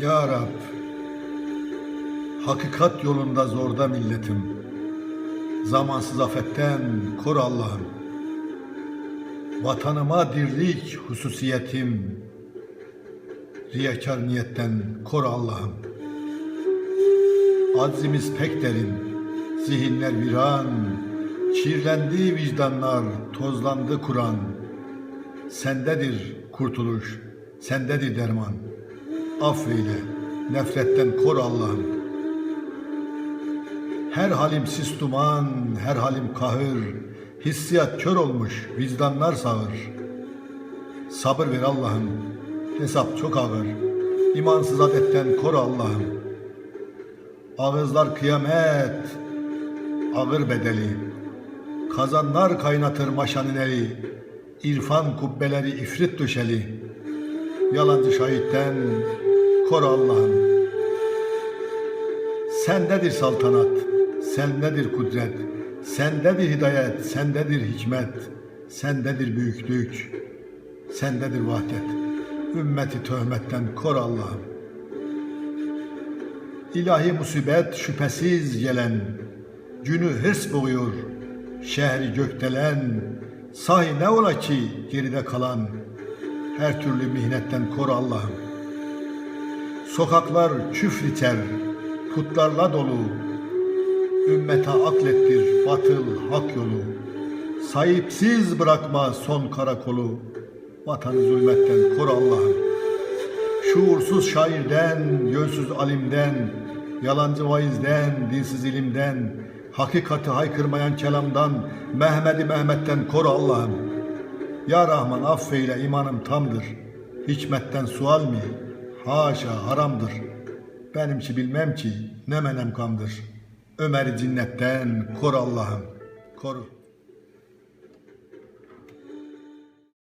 Ya Rab, hakikat yolunda zorda milletim. Zamansız afetten koru Allah'ım. Vatanıma dirlik hususiyetim. Riyakar niyetten koru Allah'ım. Aczimiz pek derin, zihinler viran, çirlendi vicdanlar, tozlandı Kur'an. Sendedir kurtuluş, sendedir derman. Affeyle, nefretten koru Allah'ım. Her halim sis duman, her halim kahır, hissiyat kör olmuş, vicdanlar sağır. Sabır ver Allah'ım, hesap çok ağır, imansız adetten koru Allah'ım. Ağızlar kıyamet, ağır bedeli, kazanlar kaynatır maşanın eli, irfan kubbeleri ifrit düşeli, yalancı şahitten koru Allah'ım. Sendedir saltanat, sendedir kudret, sendedir hidayet, sendedir hikmet, sendedir büyüklük, sendedir vahdet. Ümmeti töhmetten kor Allah'ım. İlahi musibet şüphesiz gelen, günü hırs boğuyor, şehri gökdelen, sahi ne ola ki geride kalan, her türlü mihnetten kor Allah'ım. Sokaklar küfr iter, putlarla dolu. Ümmete aklettir batıl hak yolu. Sahipsiz bırakma son karakolu. Vatanı zulmetten koru Allah'ım. Şuursuz şairden, yönsüz alimden, yalancı vaizden, dinsiz ilimden, hakikati haykırmayan kelamdan, Mehmedi Mehmet'ten koru Allah'ım. Ya Rahman affeyle imanım tamdır. Hikmetten sual mi? Haşa haramdır. Benimki bilmem ki ne menem kandır. Ömer'i cinnetten koru Allah'ım. Koru.